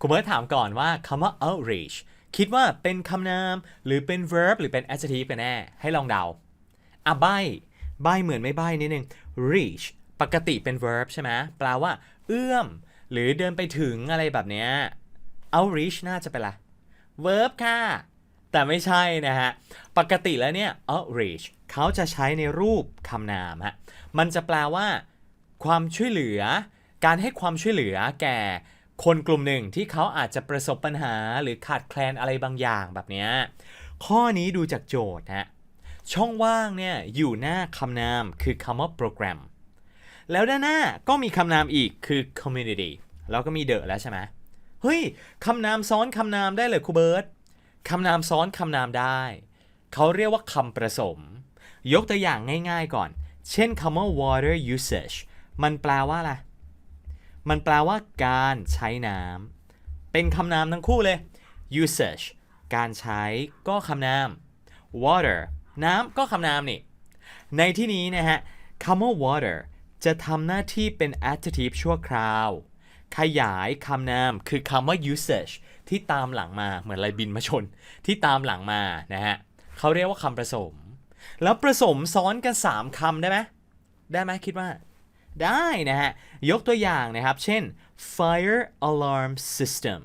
ครูเบิร์ตถามก่อนว่าคำว่า outreach คิดว่าเป็นคำนาม หรือเป็น verb หรือเป็น adjective กันแน่ ให้ลองเดาอะใบใบเหมือนไม่ใบนิดนึง reach ปกติเป็น verb ใช่ไหมแปลว่า เอื้อม หรือเดินไปถึงอะไรแบบเนี้ย outreach น่าจะเป็นอะ verb ค่ะ แต่ไม่ใช่นะฮะ ปกติแล้วเนี่ย outreach เขาจะใช้ในรูปคำนามฮะ มันจะแปลว่า ความช่วยเหลือ การให้ความช่วยเหลือแก่ คนกลุ่มหนึ่งที่เขาอาจจะประสบปัญหาหรือขาดแคลนอะไรบางอย่างแบบนี้ ข้อนี้ดูจากโจทย์ฮะช่องว่างเนี่ยอยู่หน้าคำนามคือคำว่าโปรแกรม แล้วด้านหน้าก็มีคำนามอีกคือ community แล้วก็มีเดอะแล้วใช่ไหมเฮ้ยคำนามซ้อนคำนามได้เลยครูเบิร์ตคำนามซ้อนคำนามได้ เขาเรียกว่าคำประสม ยกตัวอย่างง่ายๆก่อน เช่นคำว่า water usage มันแปลว่าอะไร มันแปลว่าการใช้น้ำเป็นคำนามทั้งคู่เลย usage การใช้ก็คำนาม water น้ำก็คำนามนี่ ในที่นี้นะฮะคำว่า water จะทำหน้าที่เป็น adjective ชั่วคราว ขยายคำนามคือคำว่า usage ที่ตามหลังมาเหมือนอะไรบินมาชน ที่ตามหลังมานะฮะเขาเรียกว่าคำผสม แล้วผสมซ้อนกัน 3คำได้ไหมได้ไหมคิดว่า ได้นะฮะ ยกตัวอย่างนะครับ เช่น fire alarm system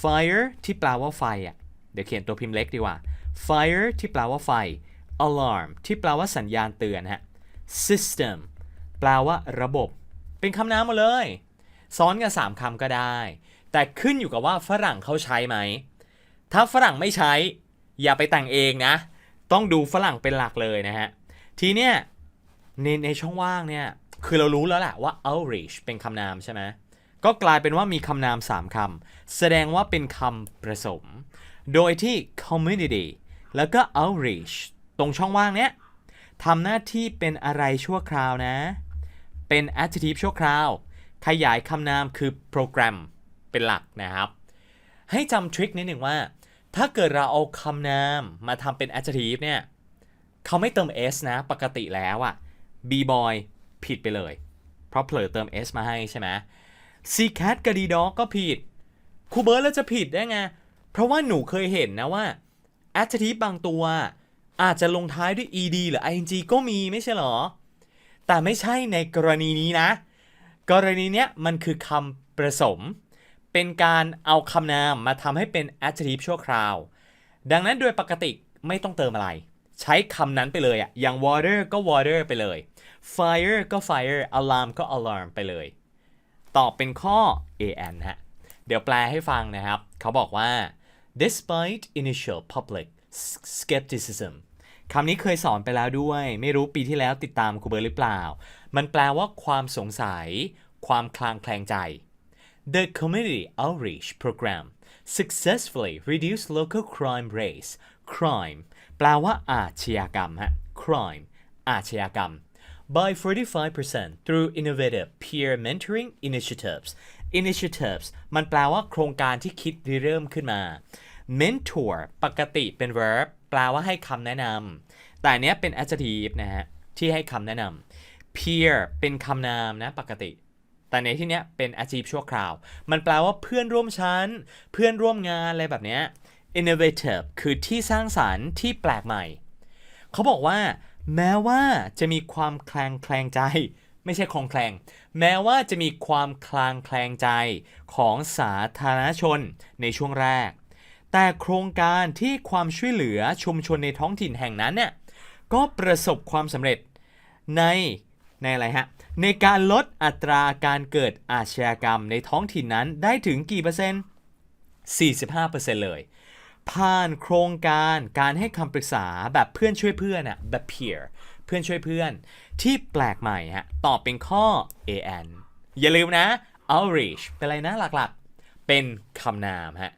fire ที่แปลว่าไฟอะ เดี๋ยวเขียนตัวพิมพ์เล็กดีกว่า fire ที่แปลว่าไฟ alarm ที่แปลว่าสัญญาณเตือนฮะ system แปลว่าระบบ เป็นคำนามหมดเลย ซ้อนกัน 3คำก็ได้ แต่ขึ้นอยู่กับว่าฝรั่งเขาใช้ไหม ถ้าฝรั่งไม่ใช้ อย่าไปแต่งเองนะ ต้องดูฝรั่งเป็นหลักเลยนะฮะ ทีเนี้ยในในช่องว่างเนี่ย คือเรารู้แล้วแหละว่า outreach เป็นคำนามใช่ไหมก็กลายเป็นว่ามีคำนาม 3คำแสดงว่าเป็นคำผสม โดยที่ community แล้วก็ outreach ตรงช่องว่างเนี้ยทำหน้าที่เป็นอะไรชั่วคราวนะ เป็น adjective ชั่วคราว ขยายคำนามคือ program เป็นหลักนะครับ ให้จำทริคนิดหนึ่งว่า ถ้าเกิดเราเอาคำนามมาทำเป็น adjective เนี่ยเขาไม่เติม s นะ ปกติแล้วอะ b boy ผิดไปเลย เพราะเผลอเติม s มาให้ใช่ไหม c cat กับ d dog ก็ผิดครูเบิร์ตแล้วจะผิดได้ไง เพราะว่าหนูเคยเห็นนะว่า adjective บางตัว อาจจะลงท้ายด้วย ed หรือ ing ก็มีไม่ใช่เหรอ แต่ไม่ใช่ในกรณีนี้นะ กรณีเนี้ยมันคือคำประสม เป็นการเอาคำนามมาทำให้เป็น adjective ชั่วคราว ดังนั้นโดยปกติไม่ต้องเติมอะไร ใช้คำนั้นไปเลยอะอย่าง water ก็ water ไปเลย fire ก็ fire alarm ก็ alarm ไปเลย ตอบเป็นข้อ an ฮะ เดี๋ยวแปลให้ฟังนะครับ เขาบอกว่า despite initial public skepticism คำนี้เคยสอนไปแล้วด้วย ไม่รู้ปีที่แล้วติดตามครูเบิร์หรือเปล่า มันแปลว่าความสงสัย ความคลางแคลงใจ The community outreach program successfully reduced local crime rates crime ลว่าอาชญากรรมฮะ crime อาชญากรรม by 45% through innovative peer mentoring initiatives initiatives มันแปลว่าโครงการที่คิดริเริ่มขึ้นมา mentor ปกติเป็น verb แปลว่าให้คำแนะนำแต่เนี้ยเป็น adjective นะฮะ ที่ให้คำแนะนำ peer เป็นคำนามนะปกติ แต่ในที่เนี้ยเป็น adjective ชั่วคราว มันแปลว่าเพื่อนร่วมชั้น เพื่อนร่วมงานอะไรแบบเนี้ย innovative คือที่สร้างสารรค์ที่แปลกใหม่ เขาบอกว่า แม้ว่าจะมีความคลางแคลงใจ ไม่ใช่คลองแคลง แม้ว่าจะมีความคลางแคลงใจของสาธารณชนในช่วงแรก แต่โครงการที่ความช่วยเหลือชุมชนในท้องถิ่นแห่งนั้นเนี่ยก็ประสบความสำเร็จในในอะไรฮะ ในการลดอัตราการเกิดอาชญากรรมในท้องถิ่นนั้นได้ถึงกี่เปอร์เซ็นต์45%เลย ผ่านโครงการการให้คำปรึกษาแบบเพื่อนช่วยเพื่อนอะแบบ peer เพื่อนช่วยเพื่อน ที่แปลกใหม่ฮะตอบเป็นข้อ an อย่าลืมนะ outreach เป็นอะไรนะหลักๆ เป็นคำนามฮะ